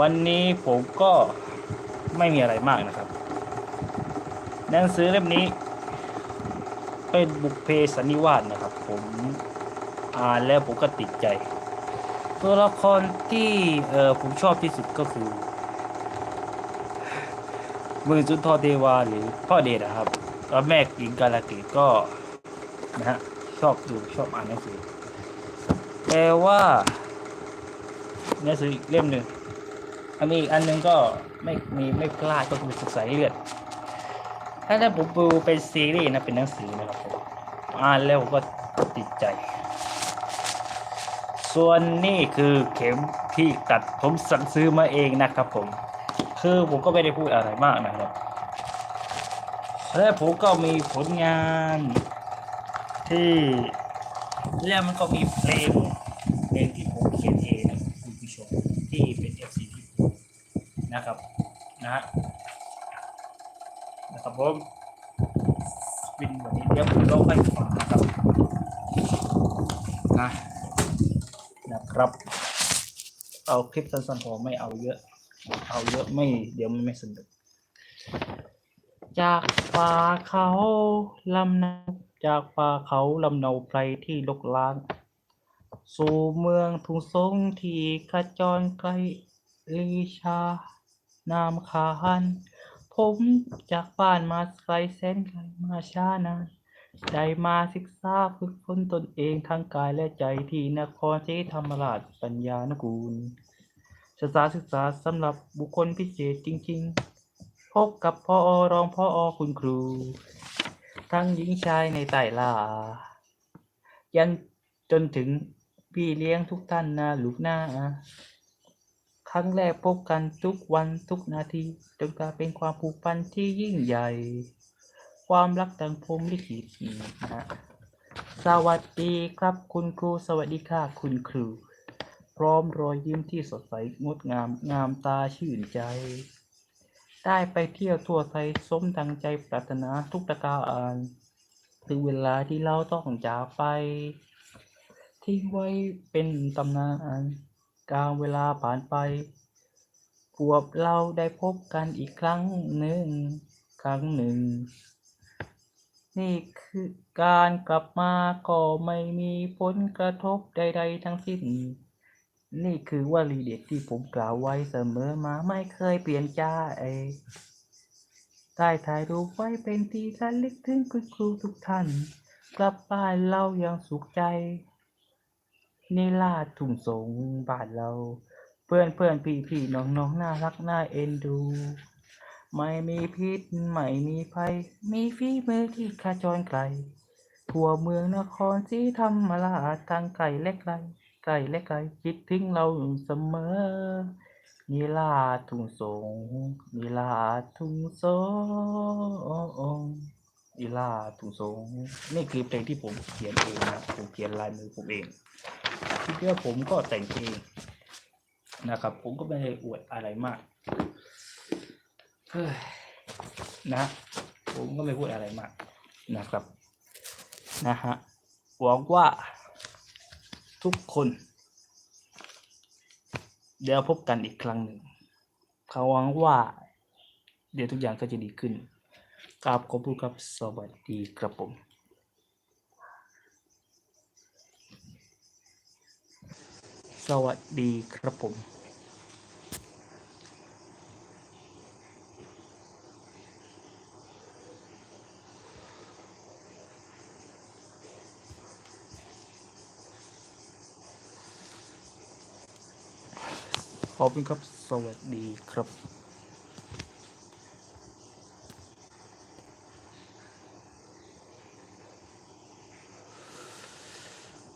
วันนี้ผมก็ไม่มีอะไรมากนะครับ หนังสือเล่มนี้ เป็นบุพเพสันนิวาสนะครับ ผมอ่านแล้วผมก็ติดใจ ตัวละครที่เออผมชอบที่สุดก็คือมือจุนทอเทวาหรือพ่อเดชนะครับแล้วแม่หญิงกาลเกตก็นะฮะชอบดูชอบอ่านหนังสือแต่ว่าหนังสืออีกเล่มหนึ่ง อันนี้อีกอันหนึงก็ไม่มีไม่พลาดก็คือศึกษาเลือด ถ้าถ้าผมดูเป็นซีรีส์นะเป็นหนังสือนะครับผมอ่านแล้วก็ติดใจ ส่วนนี่คือเข็มที่ตัดผมสั่งซื้อมาเองนะครับผม คือผมก็ไม่ได้พูดอะไรมากนะครับ และผมก็มีผลงานที่แล้วมันก็มีเพลงเพลงที่ผมเขียนเองนะคุณผู้ชมที่เป็น FC ที่ผม นะครับนะฮะนะครับผมวินวันนี้เดี๋ยวผมร้องให้ฟังนะครับนะนะครับ เอาคลิปสั้นๆพอไม่เอาเยอะ เอาเยอะไม่เดี๋ยวมันไม่สนุกจากป่าเขาลำนาจากป่าเขาลำเนาไพรที่ลกล้าง สู่เมืองทุ่งสงที่ขจรไกลลีชา นามคานผมจากบ้านมาไกลแสนไกลมาช้านานได้มาศึกษาฝึกฝนตนเองทั้งกายและใจที่นครศรีธรรมราชปัญญานกูลสถานศึกษาสำหรับบุคคลพิเศษจริง ๆ พบกับพออรองพออคุณครู ทั้งหญิงชายในไต่ลา ยันจนถึงพี่เลี้ยงทุกท่านนะลูกหน้า รั้งแรกพบกันทุกวันทุกนาทีจนกลายเป็นความผูกพันที่ยิ่งใหญ่ ความรักดังพรมลิขิตนะฮะสวัสดีครับคุณครูสวัสดีค่ะคุณครู พร้อมรอยยิ้มที่สดใสงดงามงามตาชื่นใจ ได้ไปเที่ยวทั่วไทยสมดังใจปรารถนาทุกประการถึงเวลาที่เราต้องจากไป ทิ้งไว้เป็นตำนาน การเวลาผ่านไปพวกเราได้พบกันอีกครั้งหนึ่ง ครั้งหนึ่ง นี่คือการกลับมาก็ไม่มีผลกระทบใด ๆ ทั้งสิ้น นี่คือวลีเด็ดที่ผมกล่าวไว้เสมอมาไม่เคยเปลี่ยนใจได้ถ่ายรูปไว้เป็นที่ระลึกถึงคุณครูทุกท่าน กลับบ้านเราอย่างสุขใจ นี่ลาดทุ่งสงบานเรา เพื่อนเพื่อนพี่พี่น้องน้องน่ารักน่าเอ็นดู ไม่มีพิษไม่มีภัย มีฝีมือที่ขจรไกลทั่วเมืองนครศรีธรรมราชทางไกลและไกลไกลและไกลคิดถึงเราอยู่เสมอนีลาดทุ่งสงนีลาดทุ่งสง นีลาดทุ่งสงนี่คือเพลงที่ผมเขียนเองนะผมเขียนลายมือผมเองที่เพื่อผมก็แต่งเองนะครับ ผมก็ไม่ได้อวดอะไรมากเฮ้ยนะ ผมก็ไม่พูดอะไรมากนะครับนะฮะหวังว่าทุกคน เดี๋ยวพบกันอีกครั้งหนึ่งเขาหวังว่า เดี๋ยวทุกอย่างก็จะดีขึ้น กราบขอบคุณครับสวัสดีครับผมสวัสดีครับผมขอบคุณครับ สวัสดีครับ